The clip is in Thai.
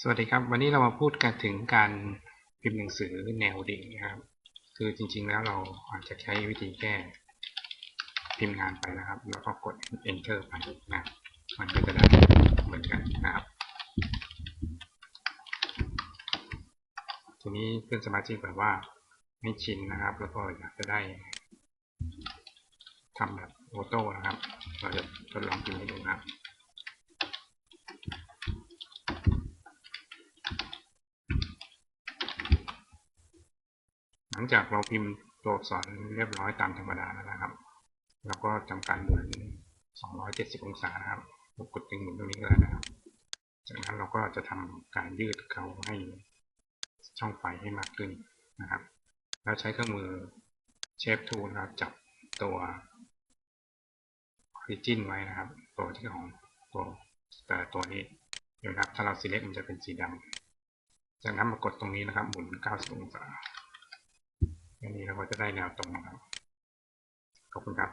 สวัสดีครับ วันนี้เรามาพูดกันถึงการพิมพ์หนังสือแนวดิ่งนะครับ คือจริงๆแล้วเราอาจจะใช้วิธีแก้พิมพ์งานไปนะครับ แล้วก็กด enter ไปนะมันก็จะได้เหมือนกันนะครับ ทีนี้เพื่อนสมาชิกแบบว่าไม่ชินนะครับ แล้วก็อยากจะได้ทำแบบออโต้นะครับ เราจะทดลองพิมพ์ให้ดูนะครับ หลังจากเราพิมพ์ตัวอักษรเรียบร้อยตามธรรมดาแล้วนะครับ แล้วก็ทำการหมุน 270 องศานะครับกดตึงหมุนตรงนี้ก็ได้นะครับ จากนั้นเราก็จะทำการยืดเขาให้ช่องไฟให้มากขึ้นนะครับ แล้วใช้เครื่องมือเชฟทูนะครับจับตัว origin ไว้นะครับ ตัวที่ของตัวแต่ตัวนี้เดี๋ยวนะครับถ้าเรา select มันจะเป็นสีดำจากนั้นมากดตรงนี้นะครับ หมุน 90 องศา อันนี้เราก็จะได้แนวตรงนะครับขอบคุณครับ